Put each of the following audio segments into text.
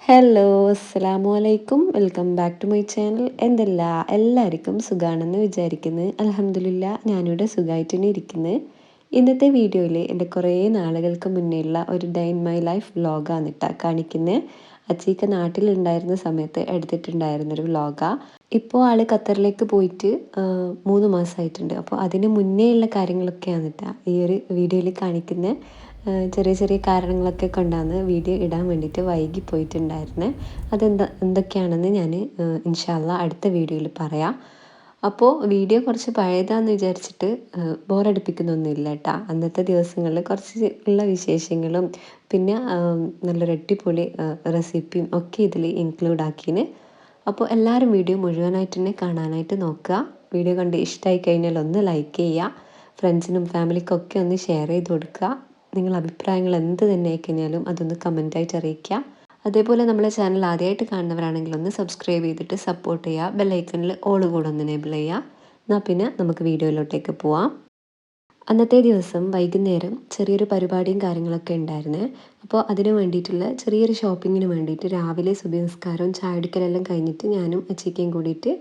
Hello അസ്സലാമു അലൈക്കും welcome back to my channel എന്തല്ല? എല്ലാവർക്കും സുഖാണെന്ന് വിചാരിക്കുന്നു. അലഹമില്ല ഞാനിവിടെ സുഖമായിട്ട് തന്നെ ഇരിക്കുന്നത് ഇന്നത്തെ വീഡിയോയിൽ എന്റെ കുറേ നാളുകൾക്ക് മുന്നേയുള്ള ഒരു ഡൈൻ മൈ ലൈഫ് വ്ലോഗാണ് ഇട്ടാ കാണിക്കുന്നത് അച്ചീക്ക നാട്ടിലുണ്ടായിരുന്ന സമയത്ത് എടുത്തിട്ടുണ്ടായിരുന്നൊരു വ്ലോഗാണ് ഇപ്പോൾ ആൾ ഖത്തറിലേക്ക് പോയിട്ട് മൂന്ന് മാസമായിട്ടുണ്ട് അപ്പോൾ അതിന് മുന്നേ ഉള്ള കാര്യങ്ങളൊക്കെയാണ് ഇട്ടാ ഈ ഒരു വീഡിയോയിൽ കാണിക്കുന്ന. ചെറിയ ചെറിയ കാരണങ്ങളൊക്കെ കൊണ്ടാണ് വീഡിയോ ഇടാൻ വേണ്ടിയിട്ട് വൈകി പോയിട്ടുണ്ടായിരുന്നത് അതെന്താ എന്തൊക്കെയാണെന്ന് ഞാൻ ഇൻഷാല്ല അടുത്ത വീഡിയോയിൽ പറയാം. അപ്പോൾ വീഡിയോ കുറച്ച് പഴയതാന്ന് വിചാരിച്ചിട്ട് ബോറടിപ്പിക്കുന്നൊന്നുമില്ല കേട്ടോ അന്നത്തെ ദിവസങ്ങളിൽ കുറച്ച് ഉള്ള വിശേഷങ്ങളും പിന്നെ നല്ല നല്ലൊരു അടിപൊളി റെസിപ്പിയും ഒക്കെ ഇതിൽ ഇൻക്ലൂഡ് ആക്കിന്. അപ്പോൾ എല്ലാവരും വീഡിയോ മുഴുവനായിട്ട് തന്നെ കാണാനായിട്ട് നോക്കുക. വീഡിയോ കണ്ട് ഇഷ്ടമായി കഴിഞ്ഞാൽ ഒന്ന് ലൈക്ക് ചെയ്യുക. ഫ്രണ്ട്സിനും ഫാമിലിക്കൊക്കെ ഒന്ന് ഷെയർ ചെയ്ത് കൊടുക്കുക. നിങ്ങളുടെ അഭിപ്രായങ്ങൾ എന്ത് തന്നെ ആയിക്കഴിഞ്ഞാലും അതൊന്ന് കമന്റായിട്ട് അറിയിക്കുക. അതേപോലെ നമ്മളെ ചാനൽ ആദ്യമായിട്ട് കാണുന്നവരാണെങ്കിൽ ഒന്ന് സബ്സ്ക്രൈബ് ചെയ്തിട്ട് സപ്പോർട്ട് ചെയ്യുക ബെല്ലൈക്കണിൽ ഓൾ കൂടെ ഒന്ന് എനേബിൾ ചെയ്യുക എന്നാൽ പിന്നെ നമുക്ക് വീഡിയോയിലോട്ടേക്ക് പോവാം. അന്നത്തെ ദിവസം വൈകുന്നേരം ചെറിയൊരു പരിപാടിയും കാര്യങ്ങളൊക്കെ ഉണ്ടായിരുന്നു. അപ്പോൾ അതിന് വേണ്ടിയിട്ടുള്ള ചെറിയൊരു ഷോപ്പിങ്ങിന് വേണ്ടിയിട്ട് രാവിലെ സുബഹി നിസ്കാരവും ചായടിക്കലെല്ലാം കഴിഞ്ഞിട്ട് ഞാനും അച്ചിക്കയും കൂടിയിട്ട്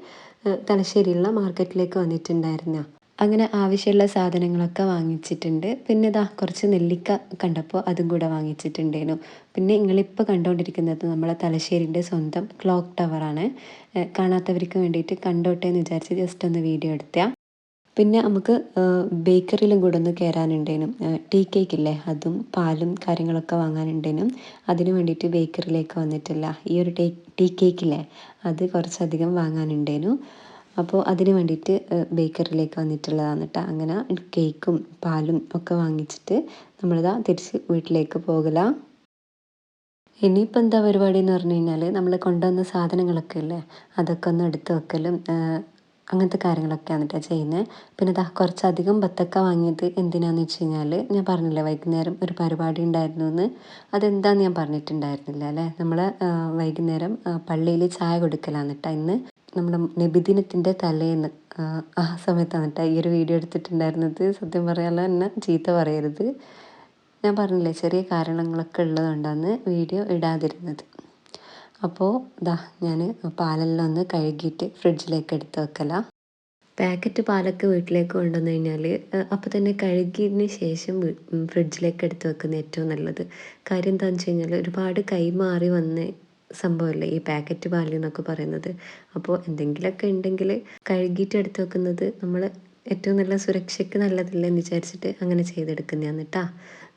തലശ്ശേരിയിലുള്ള മാർക്കറ്റിലേക്ക് വന്നിട്ടുണ്ടായിരുന്നു. അങ്ങനെ ആവശ്യമുള്ള സാധനങ്ങളൊക്കെ വാങ്ങിച്ചിട്ടുണ്ട്. പിന്നെ ഇതാ കുറച്ച് നെല്ലിക്ക കണ്ടപ്പോൾ അതും കൂടെ വാങ്ങിച്ചിട്ടുണ്ടേനു പിന്നെ നിങ്ങളിപ്പോൾ കണ്ടുകൊണ്ടിരിക്കുന്നത് നമ്മളെ തലശ്ശേരിന്റെ സ്വന്തം ക്ലോക്ക് ടവറാണ് കാണാത്തവർക്ക് വേണ്ടിയിട്ട് കണ്ടോട്ടെ എന്ന് വിചാരിച്ച് ജസ്റ്റ് ഒന്ന് വീഡിയോ എടുത്താൽ പിന്നെ നമുക്ക് ബേക്കറിയിലും കൂടെ ഒന്ന് കയറാനുണ്ടേനും ടീ കേക്ക് ഇല്ലേ അതും പാലും കാര്യങ്ങളൊക്കെ വാങ്ങാനുണ്ടേനും അതിനു വേണ്ടിയിട്ട് ബേക്കറിയിലേക്ക് വന്നിട്ടില്ല. ഈ ഒരു ടീ കേക്കില്ലേ അത് കുറച്ചധികം വാങ്ങാനുണ്ടേനു അപ്പോൾ അതിന് വേണ്ടിയിട്ട് ബേക്കറിയിലേക്ക് വന്നിട്ടുള്ളതാണ് കേട്ടോ അങ്ങനെ കേക്കും പാലും ഒക്കെ വാങ്ങിച്ചിട്ട് നമ്മളിതാ തിരിച്ച് വീട്ടിലേക്ക് പോകല. ഇനിയിപ്പോൾ എന്താ പരിപാടി എന്ന് പറഞ്ഞു കഴിഞ്ഞാൽ നമ്മൾ കൊണ്ടുവന്ന സാധനങ്ങളൊക്കെ അല്ലേ അതൊക്കെ ഒന്ന് എടുത്ത് വെക്കലും അങ്ങനത്തെ കാര്യങ്ങളൊക്കെയാണ് കേട്ടോ ചെയ്യുന്നത് പിന്നെ ദാ കുറച്ചധികം ബത്തക്ക വാങ്ങിയത് എന്തിനാന്ന് വെച്ച് കഴിഞ്ഞാൽ ഞാൻ പറഞ്ഞില്ലേ വൈകുന്നേരം ഒരു പരിപാടി ഉണ്ടായിരുന്നു എന്ന് അതെന്താന്ന് ഞാൻ പറഞ്ഞിട്ടുണ്ടായിരുന്നില്ല അല്ലേ നമ്മൾ വൈകുന്നേരം പള്ളിയിൽ ചായ കൊടുക്കലാണ് കേട്ടോ ഇന്ന്. നമ്മുടെ നബിദിനത്തിന്റെ തലേന്ന് ആ, സമയത്ത് സമയത്താണ് കേട്ടോ ഈ ഒരു വീഡിയോ എടുത്തിട്ടുണ്ടായിരുന്നത്. സത്യം പറയാലോ എന്നെ ചീത്ത പറയരുത്. ഞാൻ പറഞ്ഞില്ലേ ചെറിയ കാരണങ്ങളൊക്കെ ഉള്ളതുകൊണ്ടാണ് വീഡിയോ ഇടാതിരുന്നത്. അപ്പോൾ ഇതാ ഞാൻ പാലെല്ലാം ഒന്ന് കഴുകിയിട്ട് ഫ്രിഡ്ജിലേക്ക് എടുത്ത് വെക്കല. പാക്കറ്റ് പാലൊക്കെ വീട്ടിലേക്ക് കൊണ്ടുവന്നു കഴിഞ്ഞാൽ അപ്പോൾ തന്നെ കഴുകിയതിന് ശേഷം ഫ്രിഡ്ജിലേക്ക് എടുത്ത് വെക്കുന്ന ഏറ്റവും നല്ലത്. കാര്യം എന്താണെന്ന് വെച്ച് കഴിഞ്ഞാൽ ഒരുപാട് കൈമാറി വന്ന സംഭവമല്ലേ ഈ പാക്കറ്റ് പാൽ എന്നൊക്കെ പറയുന്നത്. അപ്പോൾ എന്തെങ്കിലുമൊക്കെ ഉണ്ടെങ്കിൽ കഴുകിയിട്ട് എടുത്ത് വെക്കുന്നത് നമ്മൾ ഏറ്റവും നല്ല സുരക്ഷയ്ക്ക് നല്ലതല്ലേ എന്ന് വിചാരിച്ചിട്ട് അങ്ങനെ ചെയ്തെടുക്കുന്നതാണ് കേട്ടോ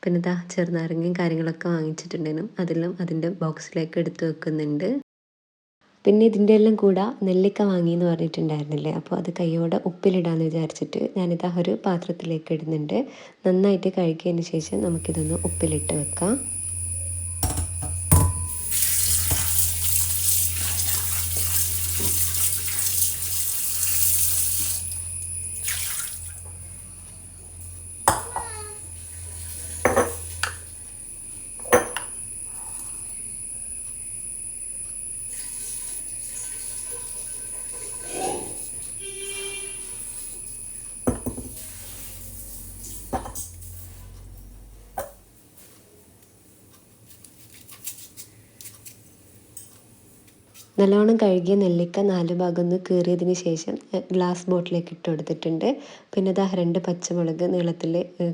പിന്നെ ഇതാ ചെറുനാരങ്ങയും കാര്യങ്ങളൊക്കെ വാങ്ങിച്ചിട്ടുണ്ടേനും അതെല്ലാം അതിന്റെ ബോക്സിലേക്ക് എടുത്ത് വെക്കുന്നുണ്ട്. പിന്നെ ഇതിന്റെ എല്ലാം കൂടെ നെല്ലിക്ക വാങ്ങി എന്ന് പറഞ്ഞിട്ടുണ്ടായിരുന്നില്ലേ? അപ്പോൾ അത് കൈയോടെ ഉപ്പിലിടാന്ന് വിചാരിച്ചിട്ട് ഞാനിതാ ഒരു പാത്രത്തിലേക്ക് ഇടുന്നുണ്ട്. നന്നായിട്ട് കഴുകിയതിന് ശേഷം നമുക്കിതൊന്ന് ഉപ്പിലിട്ട് വെക്കാം. നല്ലോണം കഴുകിയ നെല്ലിക്ക നാല് ഭാഗം ഒന്ന് കീറിയതിന് ശേഷം ഗ്ലാസ് ബോട്ടിലേക്ക് ഇട്ട് കൊടുത്തിട്ടുണ്ട്. പിന്നെ ദാ രണ്ട് പച്ചമുളക് നീളത്തിൽ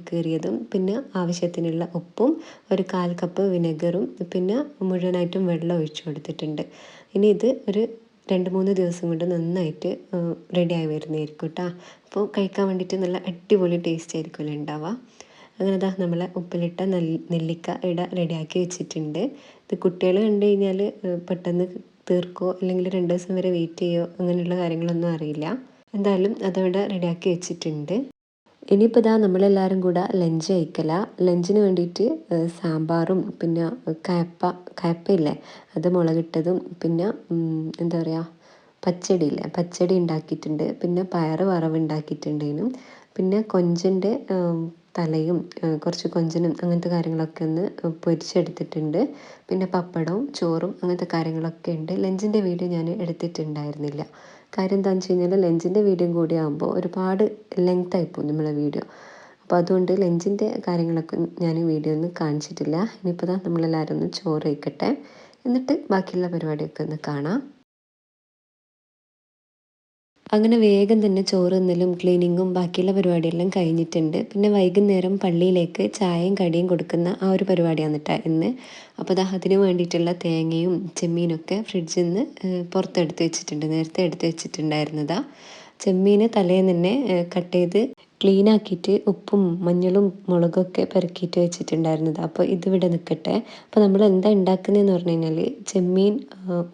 കീറിയതും പിന്നെ ആവശ്യത്തിനുള്ള ഉപ്പും ഒരു കാൽ കപ്പ് വിനെഗറും പിന്നെ മുഴുവനായിട്ടും വെള്ളം ഒഴിച്ചു കൊടുത്തിട്ടുണ്ട്. ഇനി ഇത് ഒരു രണ്ട് മൂന്ന് ദിവസം കൊണ്ട് നന്നായിട്ട് റെഡിയായി വരുന്നതായിരിക്കും കേട്ടോ അപ്പോൾ കഴിക്കാൻ വേണ്ടിയിട്ട് നല്ല അടിപൊളി ടേസ്റ്റ് ആയിരിക്കുമല്ലോ ഉണ്ടാവുക? അങ്ങനെ ദാ നമ്മളെ ഉപ്പിലിട്ട നെല്ലിക്ക ഇട റെഡിയാക്കി വെച്ചിട്ടുണ്ട്. ഇത് കുട്ടികൾ കണ്ടു കഴിഞ്ഞാൽ പെട്ടെന്ന് തീർക്കോ? അല്ലെങ്കിൽ രണ്ട് ദിവസം വരെ വെയിറ്റ് ചെയ്യോ? അങ്ങനെയുള്ള കാര്യങ്ങളൊന്നും അറിയില്ല. എന്തായാലും അതവിടെ റെഡിയാക്കി വെച്ചിട്ടുണ്ട്. ഇനിയിപ്പോൾ ഇതാ നമ്മളെല്ലാവരും കൂടെ ലഞ്ച് കഴിക്കല. ലഞ്ചിന് വേണ്ടിയിട്ട് സാമ്പാറും പിന്നെ കയപ്പ കയപ്പയില്ലേ? അത് മുളകിട്ടതും പിന്നെ എന്താ പറയുക പച്ചടി ഇല്ലേ പച്ചടി ഉണ്ടാക്കിയിട്ടുണ്ട്. പിന്നെ പയർ വറവ് ഉണ്ടാക്കിയിട്ടുണ്ടേനും പിന്നെ കൊഞ്ചിന്റെ തലയും കുറച്ച് കൊഞ്ചനും അങ്ങനത്തെ കാര്യങ്ങളൊക്കെ ഒന്ന് പൊരിച്ചെടുത്തിട്ടുണ്ട്. പിന്നെ പപ്പടവും ചോറും അങ്ങനത്തെ കാര്യങ്ങളൊക്കെ ഉണ്ട്. ലഞ്ചിന്റെ വീഡിയോ ഞാൻ എടുത്തിട്ടുണ്ടായിരുന്നില്ല. കാര്യം എന്താണെന്ന് വെച്ച് കഴിഞ്ഞാൽ ലഞ്ചിന്റെ വീഡിയോ കൂടി ആകുമ്പോൾ ഒരുപാട് ലെങ്ത് ആയിപ്പോകും നമ്മളെ വീഡിയോ. അപ്പോൾ അതുകൊണ്ട് ലഞ്ചിന്റെ കാര്യങ്ങളൊക്കെ ഞാൻ വീഡിയോ ഒന്നും കാണിച്ചിട്ടില്ല. ഇനിയിപ്പോൾ നമ്മളെല്ലാവരും ഒന്ന് ചോറ് വയ്ക്കട്ടെ എന്നിട്ട് ബാക്കിയുള്ള പരിപാടിയൊക്കെ ഒന്ന് കാണാം. അങ്ങനെ വേഗം തന്നെ ചോറ് തിന്നലും ക്ലീനിങ്ങും ബാക്കിയുള്ള പരിപാടിയെല്ലാം കഴിഞ്ഞിട്ടുണ്ട്. പിന്നെ വൈകുന്നേരം പള്ളിയിലേക്ക് ചായയും കടിയും കൊടുക്കുന്ന ആ ഒരു പരിപാടിയാണ് കേട്ടോ ഇന്ന്. അപ്പോൾ അതിന് വേണ്ടിയിട്ടുള്ള തേങ്ങയും ചെമ്മീനൊക്കെ ഫ്രിഡ്ജിൽ നിന്ന് പുറത്തെടുത്ത് വെച്ചിട്ടുണ്ട്. നേരത്തെ എടുത്ത് വെച്ചിട്ടുണ്ടായിരുന്നതാ. ചെമ്മീന് തലേന്ന് തന്നെ കട്ട് ചെയ്ത് ക്ലീൻ ആക്കിയിട്ട് ഉപ്പും മഞ്ഞളും മുളകൊക്കെ പെരക്കിയിട്ട് വെച്ചിട്ടുണ്ടായിരുന്നത്. അപ്പോൾ ഇതിവിടെ നിൽക്കട്ടെ അപ്പോൾ നമ്മൾ എന്താ ഉണ്ടാക്കുന്നതെന്ന് പറഞ്ഞു കഴിഞ്ഞാൽ ചെമ്മീൻ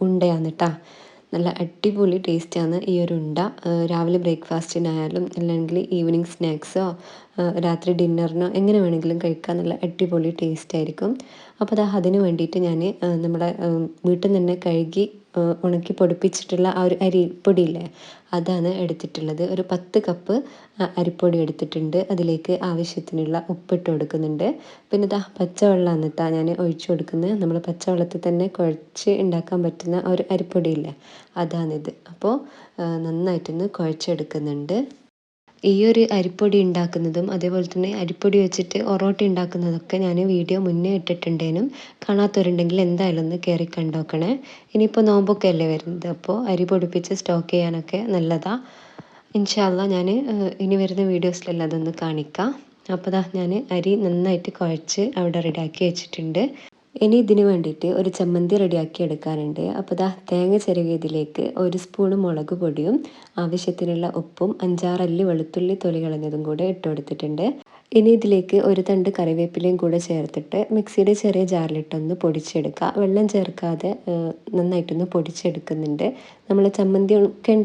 ഉണ്ടയാണ് കേട്ടോ നല്ല അടിപൊളി ടേസ്റ്റാണ് ഈ ഒരു ഉണ്ട. രാവിലെ ബ്രേക്ക്ഫാസ്റ്റിനായാലും അല്ലെങ്കിൽ ഈവനിങ് സ്നാക്സോ രാത്രി ഡിന്നറിനോ എങ്ങനെ വേണമെങ്കിലും കഴിക്കാൻ നല്ല അടിപൊളി ടേസ്റ്റ് ആയിരിക്കും. അപ്പോൾ അത് അതിന് വേണ്ടിയിട്ട് ഞാൻ നമ്മുടെ വീട്ടിൽ നിന്ന് തന്നെ കഴുകി ഉണക്കി പൊടിപ്പിച്ചിട്ടുള്ള ആ ഒരു അരിപ്പൊടിയില്ലേ അതാണ് എടുത്തിട്ടുള്ളത്. ഒരു പത്ത് കപ്പ് അരിപ്പൊടി എടുത്തിട്ടുണ്ട്. അതിലേക്ക് ആവശ്യത്തിനുള്ള ഉപ്പിട്ട് കൊടുക്കുന്നുണ്ട്. പിന്നെ ഇതാ പച്ചവെള്ളമാണ് കേട്ടോ ഞാൻ ഒഴിച്ചു കൊടുക്കുന്നത്. നമ്മൾ പച്ചവെള്ളത്തിൽ തന്നെ കുഴച്ച് ഉണ്ടാക്കാൻ പറ്റുന്ന ഒരു അരിപ്പൊടിയില്ലേ അതാണിത്. അപ്പോൾ നന്നായിട്ടൊന്ന് കുഴച്ചെടുക്കുന്നുണ്ട്. ഈ ഒരു അരിപ്പൊടി ഉണ്ടാക്കുന്നതും അതേപോലെ തന്നെ അരിപ്പൊടി വെച്ചിട്ട് ഒറോട്ട ഉണ്ടാക്കുന്നതൊക്കെ ഞാൻ വീഡിയോ മുന്നേ ഇട്ടിട്ടുണ്ടേനും. കാണാത്തവരുണ്ടെങ്കിൽ എന്തായാലും ഒന്ന് കയറി കണ്ടോക്കണേ. ഇനിയിപ്പോൾ നോമ്പൊക്കെ അല്ലേ വരുന്നത്. അപ്പോൾ അരി പൊടിപ്പിച്ച് സ്റ്റോക്ക് ചെയ്യാനൊക്കെ നല്ലതാണ് ഇൻഷാല്ല ഞാൻ ഇനി വരുന്ന വീഡിയോസിലെല്ലാം അതൊന്ന് കാണിക്കാം. അപ്പോൾ ദാ ഞാൻ അരി നന്നായിട്ട് കുഴച്ച് അവിടെ റെഡിയാക്കി വെച്ചിട്ടുണ്ട്. ഇനി ഇതിന് വേണ്ടിയിട്ട് ഒരു ചമ്മന്തി റെഡിയാക്കി എടുക്കാനുണ്ട്. അപ്പോൾ ദാ തേങ്ങ ചെറുകിയതിലേക്ക് ഒരു സ്പൂൺ മുളക് പൊടിയും ആവശ്യത്തിനുള്ള ഉപ്പും അഞ്ചാറല്ലി വെളുത്തുള്ളി തൊലി കളഞ്ഞതും കൂടെ ഇട്ട് കൊടുത്തിട്ടുണ്ട്. ഇനി ഇതിലേക്ക് ഒരു തണ്ട് കറിവേപ്പിലയും കൂടെ ചേർത്തിട്ട് മിക്സിയുടെ ചെറിയ ജാറിലിട്ടൊന്ന് പൊടിച്ചെടുക്കുക. വെള്ളം ചേർക്കാതെ നന്നായിട്ടൊന്ന് പൊടിച്ചെടുക്കുന്നുണ്ട്. നമ്മൾ ചമ്മന്തി ഒക്കെ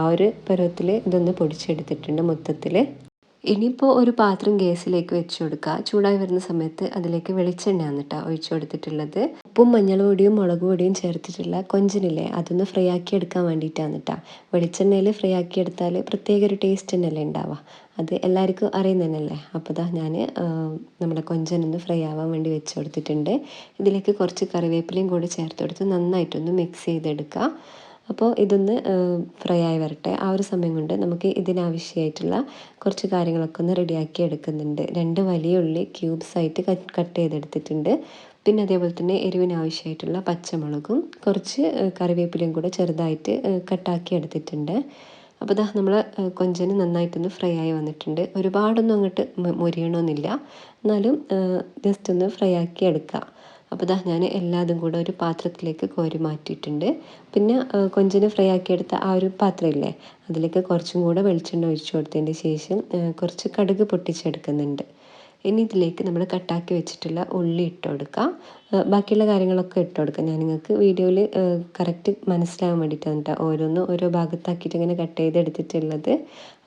ആ ഒരു പരുവത്തിൽ ഇതൊന്ന് പൊടിച്ചെടുത്തിട്ടുണ്ട് മൊത്തത്തിൽ ഇനിയിപ്പോൾ ഒരു പാത്രം ഗ്യാസിലേക്ക് വെച്ച് കൊടുക്കുക. ചൂടായി വരുന്ന സമയത്ത് അതിലേക്ക് വെളിച്ചെണ്ണയാണ് കേട്ടോ ഒഴിച്ചു കൊടുത്തിട്ടുള്ളത്. ഉപ്പും മഞ്ഞൾപൊടിയും മുളക് പൊടിയും ചേർത്തിട്ടുള്ള കൊഞ്ചിനില്ലേ അതൊന്ന് ഫ്രൈ ആക്കി എടുക്കാൻ വേണ്ടിയിട്ടാണ് കേട്ടോ വെളിച്ചെണ്ണയിൽ ഫ്രൈ ആക്കി എടുത്താൽ പ്രത്യേക ഒരു ടേസ്റ്റ് തന്നെയല്ലേ ഉണ്ടാവുക. അത് എല്ലാവർക്കും അറിയുന്നതന്നെയല്ലേ? അപ്പോൾ ഇതാ ഞാൻ നമ്മുടെ കൊഞ്ചനൊന്ന് ഫ്രൈ ആവാൻ വേണ്ടി വെച്ച് കൊടുത്തിട്ടുണ്ട്. ഇതിലേക്ക് കുറച്ച് കറിവേപ്പിലയും കൂടി ചേർത്ത് കൊടുത്ത് നന്നായിട്ടൊന്ന് മിക്സ് ചെയ്തെടുക്കുക. അപ്പോൾ ഇതൊന്ന് ഫ്രൈ ആയി വരട്ടെ. ആ ഒരു സമയം കൊണ്ട് നമുക്ക് ഇതിനാവശ്യമായിട്ടുള്ള കുറച്ച് കാര്യങ്ങളൊക്കെ ഒന്ന് റെഡിയാക്കി എടുക്കുന്നുണ്ട്. രണ്ട് വലിയ ഉള്ളി ക്യൂബ്സ് ആയിട്ട് കട്ട് ചെയ്തെടുത്തിട്ടുണ്ട്. പിന്നെ അതേപോലെ തന്നെ എരിവിനാവശ്യമായിട്ടുള്ള പച്ചമുളകും കുറച്ച് കറിവേപ്പിലയും കൂടെ ചെറുതായിട്ട് കട്ടാക്കി എടുത്തിട്ടുണ്ട്. അപ്പോൾ ഇതാ നമ്മൾ കൊഞ്ചന് നന്നായിട്ടൊന്ന് ഫ്രൈ ആയി വന്നിട്ടുണ്ട്. ഒരുപാടൊന്നും അങ്ങോട്ട് മുരിയണമെന്നില്ല എന്നാലും ജസ്റ്റ് ഒന്ന് ഫ്രൈ ആക്കി എടുക്കുക അപ്പോൾ ഇതാ ഞാൻ എല്ലാതും കൂടെ ഒരു പാത്രത്തിലേക്ക് കോരി മാറ്റിയിട്ടുണ്ട്. പിന്നെ കൊഞ്ചിന് ഫ്രൈ ആക്കിയെടുത്ത ആ ഒരു പാത്രമില്ലേ അതിലേക്ക് കുറച്ചും കൂടെ വെളിച്ചെണ്ണ ഒഴിച്ചു കൊടുത്തതിന് ശേഷം കുറച്ച് കടുക് പൊട്ടിച്ചെടുക്കുന്നുണ്ട്. ഇനി ഇതിലേക്ക് നമ്മൾ കട്ടാക്കി വെച്ചിട്ടുള്ള ഉള്ളി ഇട്ട് കൊടുക്കുക ബാക്കിയുള്ള കാര്യങ്ങളൊക്കെ ഇട്ട് കൊടുക്കുക ഞാൻ നിങ്ങൾക്ക് വീഡിയോയിൽ കറക്റ്റ് മനസ്സിലാകാൻ വേണ്ടിയിട്ടാണ് കേട്ടോ ഓരോന്നും ഓരോ ഭാഗത്താക്കിയിട്ട് ഇങ്ങനെ കട്ട് ചെയ്തെടുത്തിട്ടുള്ളത്.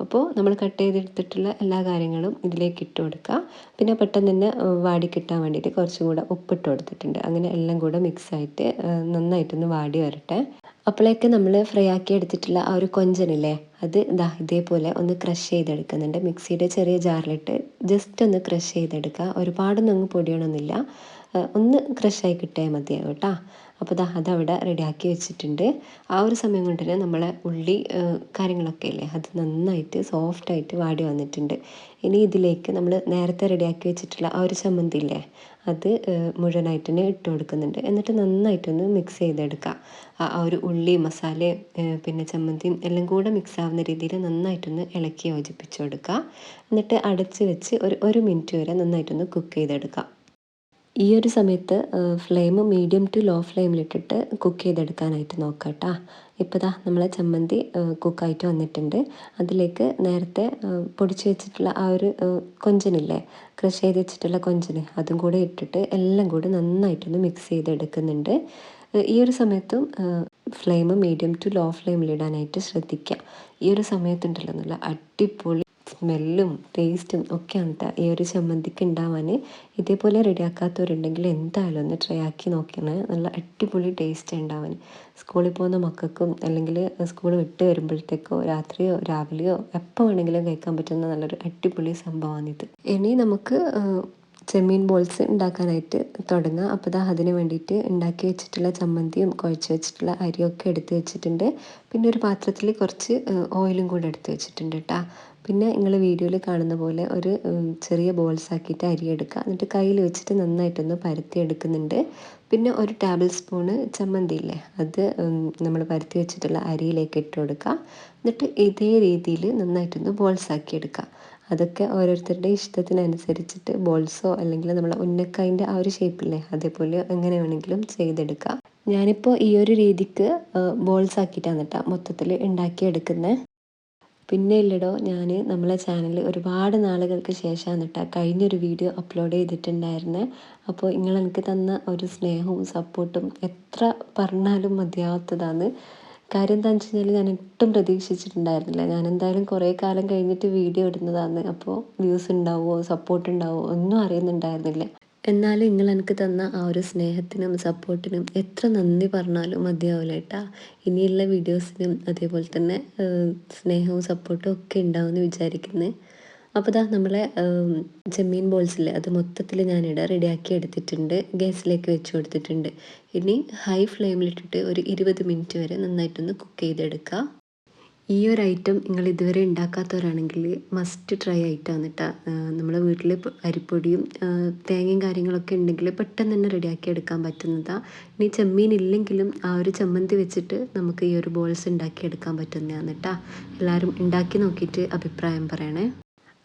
അപ്പോൾ നമ്മൾ കട്ട് ചെയ്തെടുത്തിട്ടുള്ള എല്ലാ കാര്യങ്ങളും ഇതിലേക്ക് ഇട്ട് കൊടുക്കുക പിന്നെ പെട്ടെന്ന് തന്നെ വാടി കിട്ടാൻ വേണ്ടിയിട്ട് കുറച്ചും കൂടെ ഉപ്പിട്ട് കൊടുത്തിട്ടുണ്ട്. അങ്ങനെ എല്ലാം കൂടെ മിക്സായിട്ട് നന്നായിട്ടൊന്ന് വാടി വരട്ടെ. അപ്പോഴേക്ക് നമ്മൾ ഫ്രൈ ആക്കി എടുത്തിട്ടുള്ള ആ ഒരു കൊഞ്ചനില്ലേ അത് ഇതാ ഇതേപോലെ ഒന്ന് ക്രഷ് ചെയ്തെടുക്കുന്നുണ്ട്. മിക്സിയുടെ ചെറിയ ജാറിലിട്ട് ജസ്റ്റ് ഒന്ന് ക്രഷ് ചെയ്തെടുക്കുക. ഒരുപാടൊന്നും അങ്ങ് പൊടിയണമെന്നില്ല ഒന്ന് ക്രഷായി കിട്ടിയാൽ മതിയാവും കേട്ടോ. അപ്പോൾ ദാ അതവിടെ റെഡിയാക്കി വെച്ചിട്ടുണ്ട്. ആ ഒരു സമയം കൊണ്ട് തന്നെ നമ്മളെ ഉള്ളി കാര്യങ്ങളൊക്കെ ഇല്ലേ അത് നന്നായിട്ട് സോഫ്റ്റായിട്ട് വാടി വന്നിട്ടുണ്ട്. ഇനി ഇതിലേക്ക് നമ്മൾ നേരത്തെ റെഡിയാക്കി വെച്ചിട്ടുള്ള ആ ഒരു ചമ്മന്തി ഇല്ലേ അത് മുഴുവനായിട്ട് തന്നെ ഇട്ട് കൊടുക്കുന്നുണ്ട്. എന്നിട്ട് നന്നായിട്ടൊന്ന് മിക്സ് ചെയ്തെടുക്കുക ആ ഒരു ഉള്ളി മസാല പിന്നെ ചമ്മന്തിയും എല്ലാം കൂടെ മിക്സ് ആവുന്ന രീതിയിൽ നന്നായിട്ടൊന്ന് ഇളക്കി യോജിപ്പിച്ച് കൊടുക്കുക എന്നിട്ട് അടച്ച് വെച്ച് ഒരു ഒരു മിനിറ്റ് വരെ നന്നായിട്ടൊന്ന് കുക്ക് ചെയ്തെടുക്കുക ഈ ഒരു സമയത്ത് ഫ്ലെയിം മീഡിയം ടു ലോ ഫ്ലെയിമിലിട്ടിട്ട് കുക്ക് ചെയ്തെടുക്കാനായിട്ട് നോക്കാം കേട്ടോ ഇപ്പോൾ ദാ നമ്മളെ ചമ്മന്തി കുക്കായിട്ട് വന്നിട്ടുണ്ട്. അതിലേക്ക് നേരത്തെ പൊടിച്ച് വെച്ചിട്ടുള്ള ആ ഒരു കൊഞ്ചനില്ലേ ക്രഷ് ചെയ്ത് വെച്ചിട്ടുള്ള കൊഞ്ചന് അതും കൂടെ ഇട്ടിട്ട് എല്ലാം കൂടി നന്നായിട്ടൊന്ന് മിക്സ് ചെയ്തെടുക്കുന്നുണ്ട്. ഈ ഒരു സമയത്തും ഫ്ലെയിം മീഡിയം ടു ലോ ഫ്ലെയിമിലിടാനായിട്ട് ശ്രദ്ധിക്കുക ഈ ഒരു സമയത്തുണ്ടല്ലോ നല്ല അടിപൊളി സ്മെല്ലും ടേസ്റ്റും ഒക്കെ കേട്ടോ ഈ ഒരു ചമ്മന്തിക്ക് ഉണ്ടാവാൻ ഇതേപോലെ റെഡിയാക്കാത്തവരുണ്ടെങ്കിൽ എന്തായാലും ഒന്ന് ട്രൈ ആക്കി നോക്കണേ നല്ല അടിപൊളി ടേസ്റ്റ് ഉണ്ടാവാൻ സ്കൂളിൽ പോകുന്ന മക്കൾക്കും അല്ലെങ്കിൽ സ്കൂൾ വിട്ട് വരുമ്പോഴത്തേക്കോ രാത്രിയോ രാവിലെയോ എപ്പോൾ വേണമെങ്കിലും കഴിക്കാൻ പറ്റുന്ന നല്ലൊരു അടിപൊളി സംഭവമാണിത് ഇനി നമുക്ക് ചെമ്മീൻ ബോൾസ് ഉണ്ടാക്കാനായിട്ട് തുടങ്ങാം. അപ്പോൾ ദാ അതിന് വേണ്ടിയിട്ട് ഉണ്ടാക്കി വെച്ചിട്ടുള്ള ചമ്മന്തിയും കുഴച്ച് വെച്ചിട്ടുള്ള അരിയൊക്കെ എടുത്ത് വെച്ചിട്ടുണ്ട്. പിന്നെ ഒരു പാത്രത്തിൽ കുറച്ച് ഓയിലും കൂടെ എടുത്ത് വെച്ചിട്ടുണ്ട് കേട്ടോ പിന്നെ നിങ്ങൾ വീഡിയോയിൽ കാണുന്ന പോലെ ഒരു ചെറിയ ബോൾസ് ആക്കിയിട്ട് അരി എടുക്കുക. എന്നിട്ട് കയ്യിൽ വെച്ചിട്ട് നന്നായിട്ടൊന്ന് പരത്തി എടുക്കുന്നുണ്ട്. പിന്നെ ഒരു ടേബിൾ സ്പൂണ് ചമ്മന്തി ഇല്ലേ അത് നമ്മൾ പരത്തി വെച്ചിട്ടുള്ള അരിയിലേക്ക് ഇട്ട് കൊടുക്കുക. എന്നിട്ട് ഇതേ രീതിയിൽ നന്നായിട്ടൊന്ന് ബോൾസ് ആക്കി എടുക്കുക. അതൊക്കെ ഓരോരുത്തരുടെ ഇഷ്ടത്തിനനുസരിച്ചിട്ട് ബോൾസോ അല്ലെങ്കിൽ നമ്മളെ ഉന്നക്കായിന്റെ ആ ഒരു ഷേപ്പില്ലേ അതേപോലെ എങ്ങനെ വേണമെങ്കിലും ചെയ്തെടുക്കാം ഞാനിപ്പോൾ ഈ ഒരു രീതിക്ക് ബോൾസ് ആക്കിയിട്ടാണ് കേട്ടോ മൊത്തത്തിൽ ഉണ്ടാക്കിയെടുക്കുന്നത് പിന്നെ ഇല്ലടോ ഞാൻ നമ്മളെ ചാനൽ ഒരുപാട് നാളുകൾക്ക് ശേഷമാണ് കേട്ടോ കഴിഞ്ഞൊരു വീഡിയോ അപ്ലോഡ് ചെയ്തിട്ടുണ്ടായിരുന്നു. അപ്പോൾ നിങ്ങൾ എനിക്ക് തന്ന ഒരു സ്നേഹവും സപ്പോർട്ടും എത്ര പറഞ്ഞാലും മതിയാവാത്തതാണ്. കാര്യം എന്താണെന്ന് വെച്ച് കഴിഞ്ഞാൽ ഞാൻ ഒട്ടും പ്രതീക്ഷിച്ചിട്ടുണ്ടായിരുന്നില്ല. ഞാൻ എന്തായാലും കുറേ കാലം കഴിഞ്ഞിട്ട് വീഡിയോ ഇടുന്നതാണ്. അപ്പോൾ വ്യൂസ് ഉണ്ടാവുമോ സപ്പോർട്ട് ഉണ്ടാവുമോ ഒന്നും അറിയുന്നുണ്ടായിരുന്നില്ല. എന്നാലും നിങ്ങൾ എനിക്ക് തന്ന ആ ഒരു സ്നേഹത്തിനും സപ്പോർട്ടിനും എത്ര നന്ദി പറഞ്ഞാലും മതിയാവില്ല കേട്ടാ. ഇനിയുള്ള വീഡിയോസിനും അതേപോലെ തന്നെ സ്നേഹവും സപ്പോർട്ടും ഒക്കെ ഉണ്ടാവുമെന്ന് വിചാരിക്കുന്നത് അപ്പോൾ ദാ നമ്മളെ ചെമ്മീൻ ബോൾസിൽ അത് മൊത്തത്തിൽ ഞാനിവിടെ റെഡിയാക്കി എടുത്തിട്ടുണ്ട്. ഗ്യാസിലേക്ക് വെച്ച് കൊടുത്തിട്ടുണ്ട്. ഇനി ഹൈ ഫ്ലെയിമിലിട്ടിട്ട് ഒരു ഇരുപത് മിനിറ്റ് വരെ നന്നായിട്ടൊന്ന് കുക്ക് ചെയ്തെടുക്കുക ഈ ഒരു ഐറ്റം നിങ്ങൾ ഇതുവരെ ഉണ്ടാക്കാത്തവരാണെങ്കിൽ മസ്റ്റ് ട്രൈ ആയിട്ടാണ് കേട്ടോ നമ്മുടെ വീട്ടിൽ അരിപ്പൊടിയും തേങ്ങയും കാര്യങ്ങളൊക്കെ ഉണ്ടെങ്കിൽ പെട്ടെന്ന് തന്നെ റെഡിയാക്കി എടുക്കാൻ പറ്റുന്നതാണ് ഇനി ചെമ്മീൻ ഇല്ലെങ്കിലും ആ ഒരു ചമ്മന്തി വെച്ചിട്ട് നമുക്ക് ഈ ഒരു ബോൾസ് ഉണ്ടാക്കി എടുക്കാൻ പറ്റുന്നതാണ് കേട്ടോ എല്ലാവരും ഉണ്ടാക്കി നോക്കിയിട്ട് അഭിപ്രായം പറയണേ.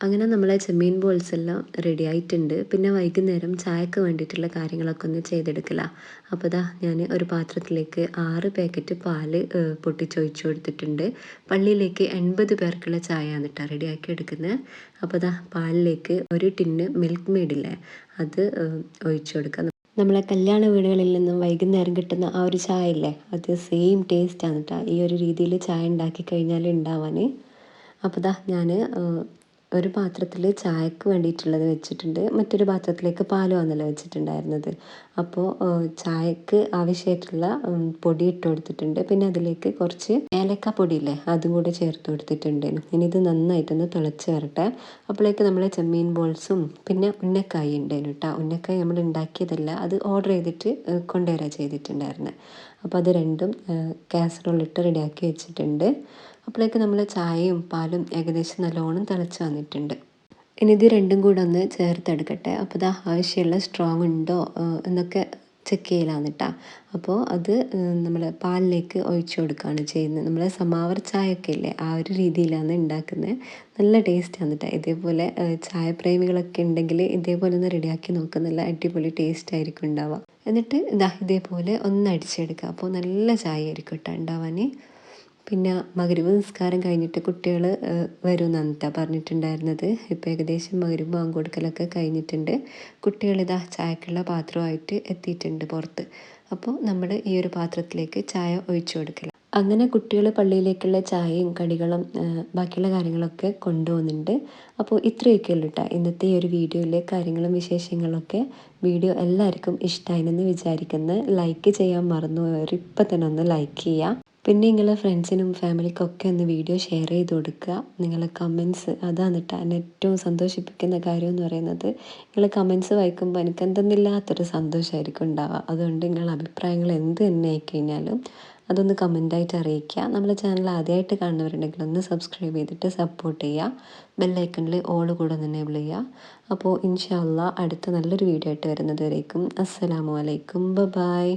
അങ്ങനെ നമ്മളെ ചെമ്മീൻ ബോൾസ് എല്ലാം റെഡി ആയിട്ടുണ്ട് പിന്നെ വൈകുന്നേരം ചായക്ക് വേണ്ടിയിട്ടുള്ള കാര്യങ്ങളൊക്കെ ഒന്ന് ചെയ്തെടുക്കില്ല അപ്പോൾ ദാ ഞാൻ ഒരു പാത്രത്തിലേക്ക് ആറ് പാക്കറ്റ് പാൽ പൊട്ടിച്ചൊഴിച്ചു കൊടുത്തിട്ടുണ്ട്. പള്ളിയിലേക്ക് എൺപത് പേർക്കുള്ള ചായയാണ് കേട്ടോ റെഡിയാക്കി എടുക്കുന്നത് അപ്പോൾ ദാ പാലിലേക്ക് ഒരു ടിന്ന് മിൽക്ക് മെയ്ഡില്ലേ അത് ഒഴിച്ചു കൊടുക്കുക നമ്മളെ കല്യാണ വീടുകളിൽ നിന്നും വൈകുന്നേരം കിട്ടുന്ന ആ ഒരു ചായ ഇല്ലേ അത് സെയിം ടേസ്റ്റാണ് കേട്ടോ ഈ ഒരു രീതിയിൽ ചായ ഉണ്ടാക്കി കഴിഞ്ഞാൽ ഉണ്ടാവാൻ അപ്പോൾ ദാ ഞാൻ ഒരു പാത്രത്തിൽ ചായക്ക് വേണ്ടിയിട്ടുള്ളത് വെച്ചിട്ടുണ്ട്. മറ്റൊരു പാത്രത്തിലേക്ക് പാലുമാണല്ലോ വെച്ചിട്ടുണ്ടായിരുന്നത്. അപ്പോൾ ചായക്ക് ആവശ്യമായിട്ടുള്ള പൊടി ഇട്ട് കൊടുത്തിട്ടുണ്ട്. പിന്നെ അതിലേക്ക് കുറച്ച് ഏലക്ക പൊടിയില്ലേ അതും കൂടെ ചേർത്ത് കൊടുത്തിട്ടുണ്ട്. ഇനി ഇത് നന്നായിട്ടൊന്ന് തിളച്ച് വരട്ടെ. അപ്പോഴേക്ക് നമ്മൾ ചെമ്മീൻ ബോൾസും പിന്നെ ഉന്നക്കായി ഉണ്ടായിരുന്നു കേട്ടോ ഉന്നക്കായി നമ്മൾ ഉണ്ടാക്കിയതല്ല അത് ഓർഡർ ചെയ്തിട്ട് കൊണ്ടുവരാൻ ചെയ്തിട്ടുണ്ടായിരുന്നത് അപ്പോൾ അത് രണ്ടും കാസറോളിട്ട് റെഡിയാക്കി വെച്ചിട്ടുണ്ട്. അപ്പോഴേക്ക് നമ്മൾ ചായയും പാലും ഏകദേശം നല്ലോണം തിളച്ച് വന്നിട്ടുണ്ട്. ഇനി ഇത് രണ്ടും കൂടെ ഒന്ന് ചേർത്തെടുക്കട്ടെ. അപ്പോൾ ഇത് ആവശ്യമുള്ള സ്ട്രോങ് ഉണ്ടോ എന്നൊക്കെ ചെക്ക് ചെയ്യലാണ് അപ്പോൾ അത് നമ്മൾ പാലിലേക്ക് ഒഴിച്ചു കൊടുക്കുകയാണ് ചെയ്യുന്നത്. നമ്മൾ സമാവർ ചായയൊക്കെ ഇല്ലേ ആ ഒരു രീതിയിലാണ് ഉണ്ടാക്കുന്നത് നല്ല ടേസ്റ്റാണ് കേട്ടോ ഇതേപോലെ ചായ പ്രേമികളൊക്കെ ഉണ്ടെങ്കിൽ ഇതേപോലെ ഒന്ന് റെഡിയാക്കി നോക്കുക നല്ല അടിപൊളി ടേസ്റ്റ് ആയിരിക്കും ഉണ്ടാവുക എന്നിട്ട് ഇതാ ഇതേപോലെ ഒന്ന് അടിച്ചെടുക്കുക അപ്പോൾ നല്ല ചായ ആയിരിക്കും കേട്ടോ ഉണ്ടാവാൻ പിന്നെ മകരുവ് നിസ്കാരം കഴിഞ്ഞിട്ട് കുട്ടികൾ വരും എന്നിട്ടാണ് പറഞ്ഞിട്ടുണ്ടായിരുന്നത്. ഇപ്പോൾ ഏകദേശം മകരുവ് കൊടുക്കലൊക്കെ കഴിഞ്ഞിട്ടുണ്ട്. കുട്ടികളിതാ ചായക്കുള്ള പാത്രമായിട്ട് എത്തിയിട്ടുണ്ട് പുറത്ത്. അപ്പോൾ നമ്മൾ ഈ ഒരു പാത്രത്തിലേക്ക് ചായ ഒഴിച്ചു കൊടുക്കല. അങ്ങനെ കുട്ടികൾ പള്ളിയിലേക്കുള്ള ചായയും കടികളും ബാക്കിയുള്ള കാര്യങ്ങളൊക്കെ കൊണ്ടുപോകുന്നുണ്ട് അപ്പോൾ ഇത്രയൊക്കെ ഉള്ളൂ കേട്ടോ ഇന്നത്തെ ഈ ഒരു വീഡിയോയിലെ കാര്യങ്ങളും വിശേഷങ്ങളൊക്കെ വീഡിയോ എല്ലാവർക്കും ഇഷ്ടമായിരുന്നെന്ന് വിചാരിക്കുന്നത് ലൈക്ക് ചെയ്യാൻ മറന്നു ഇപ്പം തന്നെ ഒന്ന് ലൈക്ക് ചെയ്യുക പിന്നെ നിങ്ങളെ ഫ്രണ്ട്സിനും ഫാമിലിക്കൊക്കെ ഒന്ന് വീഡിയോ ഷെയർ ചെയ്ത് കൊടുക്കുക. നിങ്ങളെ കമൻസ് അതാണ് എന്നെ ഏറ്റവും സന്തോഷിപ്പിക്കുന്ന കാര്യം എന്ന് പറയുന്നത്. നിങ്ങൾ കമൻസ് വായിക്കുമ്പോൾ എനിക്ക് എന്തെന്നില്ലാത്തൊരു സന്തോഷമായിരിക്കും ഉണ്ടാവുക. അതുകൊണ്ട് നിങ്ങൾ അഭിപ്രായങ്ങൾ എന്ത് തന്നെ ആയിക്കഴിഞ്ഞാലും അതൊന്ന് കമന്റായിട്ട് അറിയിക്കുക. നമ്മുടെ ചാനൽ ആദ്യമായിട്ട് കാണുന്നവരുണ്ടെങ്കിൽ ഒന്ന് സബ്സ്ക്രൈബ് ചെയ്തിട്ട് സപ്പോർട്ട് ചെയ്യുക. ബെല്ലൈക്കണിൽ ഓൾ കൂടെ ഒന്ന് എനേബിൾ ചെയ്യുക. അപ്പോൾ ഇൻഷാല്ല അടുത്ത നല്ലൊരു വീഡിയോ ആയിട്ട് വരുന്നത് വരേക്കും. അസ്സലാമു അലൈക്കും. ബ ബായ്